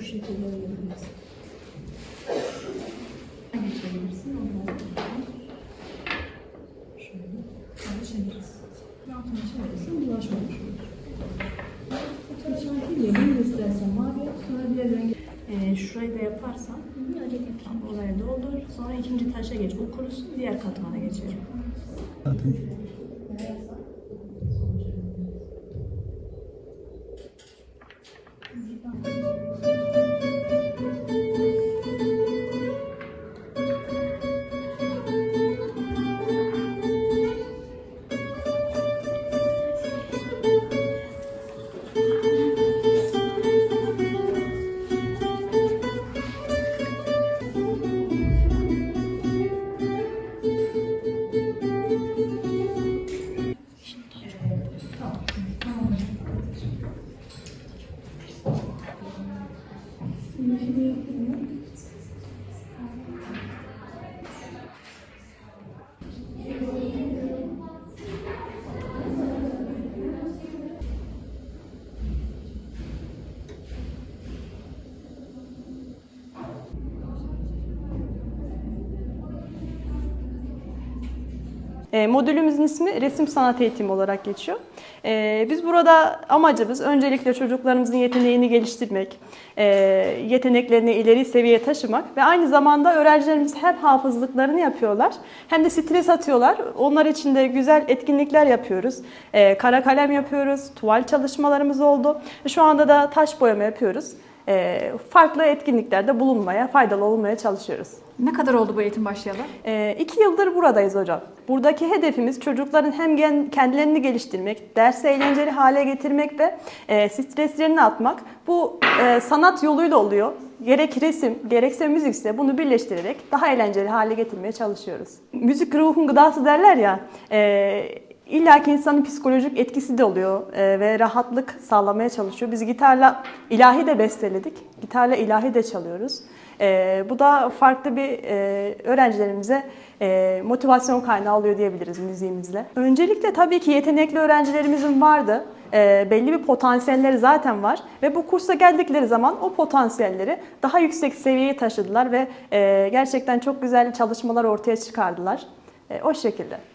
şekilde verebiliriz. Geçebilirsin. Ondan sonra şöyle çalışabiliriz. Altına çevirirsen bulaşmamış olur. Fotoğraf yemeğini istersen mavi sonra diğer rengi. Ee, şurayı da yaparsan Öyle yapayım. tam oraya doldur. Sonra ikinci taşa geç. O kurusun, diğer katmana geçelim. Zaten Maybe it worked. E, modülümüzün ismi resim sanat eğitimi olarak geçiyor. E, biz burada amacımız öncelikle çocuklarımızın yeteneğini geliştirmek, e, yeteneklerini ileri seviyeye taşımak ve aynı zamanda öğrencilerimiz hem hafızlıklarını yapıyorlar hem de stres atıyorlar. Onlar için de güzel etkinlikler yapıyoruz. Kara kalem yapıyoruz, tuval çalışmalarımız oldu. Şu anda da taş boyama yapıyoruz. E, farklı etkinliklerde bulunmaya, faydalı olmaya çalışıyoruz. Ne kadar oldu bu eğitim başlayalı? Ee, iki yıldır buradayız hocam. Buradaki hedefimiz çocukların hem kendilerini geliştirmek, dersi eğlenceli hale getirmek ve e, streslerini atmak. Bu e, sanat yoluyla oluyor. Gerek resim, gerekse müzikse bunu birleştirerek daha eğlenceli hale getirmeye çalışıyoruz. Müzik ruhun gıdası derler ya, e, İlla ki insanın psikolojik etkisi de oluyor e, ve rahatlık sağlamaya çalışıyor. Biz gitarla ilahi de besteledik. Gitarla ilahi de çalıyoruz. E, bu da farklı bir e, öğrencilerimize e, motivasyon kaynağı oluyor diyebiliriz müziğimizle. Öncelikle tabii ki yetenekli öğrencilerimizin vardı. E, belli bir potansiyelleri zaten var ve bu kursa geldikleri zaman o potansiyelleri daha yüksek seviyeye taşıdılar ve e, gerçekten çok güzel çalışmalar ortaya çıkardılar. E, o şekilde.